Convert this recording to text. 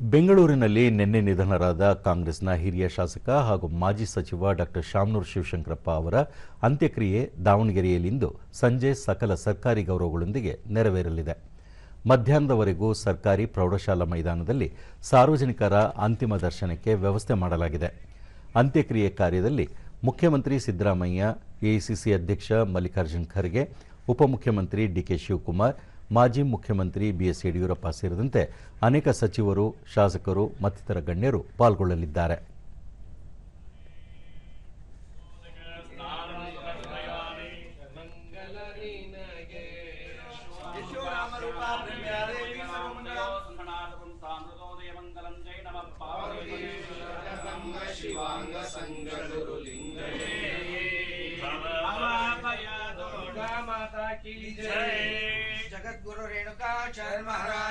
ಬೆಂಗಳೂರಿನಲ್ಲಿ ನಿನ್ನೆ ನಿಧನರಾದ ಕಾಂಗ್ರೆಸ್ನ ಹಿರಿಯ ಶಾಸಕ ಹಾಗೂ ಮಾಜಿ ಸಚಿವ ಡಾಕ್ಟರ್ ಶಾಮನೂರ್ ಶಿವಶಂಕರಪ್ಪ ಅವರ ಅಂತ್ಯಕ್ರಿಯೆ ದಾವಣಗೆರೆಯಲ್ಲಿಂದು ಸಂಜೆ ಸಕಲ ಸರ್ಕಾರಿ ಗೌರವಗಳೊಂದಿಗೆ ನೆರವೇರಲಿದೆ. ಮಧ್ಯಾಹ್ನದವರೆಗೂ ಸರ್ಕಾರಿ ಪ್ರೌಢಶಾಲಾ ಮೈದಾನದಲ್ಲಿ ಸಾರ್ವಜನಿಕರ ಅಂತಿಮ ದರ್ಶನಕ್ಕೆ ವ್ಯವಸ್ಥೆ ಮಾಡಲಾಗಿದೆ. ಅಂತ್ಯಕ್ರಿಯೆ ಕಾರ್ಯದಲ್ಲಿ ಮುಖ್ಯಮಂತ್ರಿ ಸಿದ್ದರಾಮಯ್ಯ ಎಐಸಿಸಿ ಅಧ್ಯಕ್ಷ ಮಲ್ಲಿಕಾರ್ಜುನ್ ಖರ್ಗೆ, ಉಪಮುಖ್ಯಮಂತ್ರಿ ಡಿಕೆ ಶಿವಕುಮಾರ್ ಮಾಜಿ ಮುಖ್ಯಮಂತ್ರಿ ಬಿಎಸ್ ಯಡಿಯೂರಪ್ಪ ಸೇರಿದಂತೆ ಅನೇಕ ಸಚಿವರು ಶಾಸಕರು ಮತ್ತಿತರ ಗಣ್ಯರು ಪಾಲ್ಗೊಳ್ಳಲಿದ್ದಾರೆ. सद्गुरुरेणुकाचार्य महाराज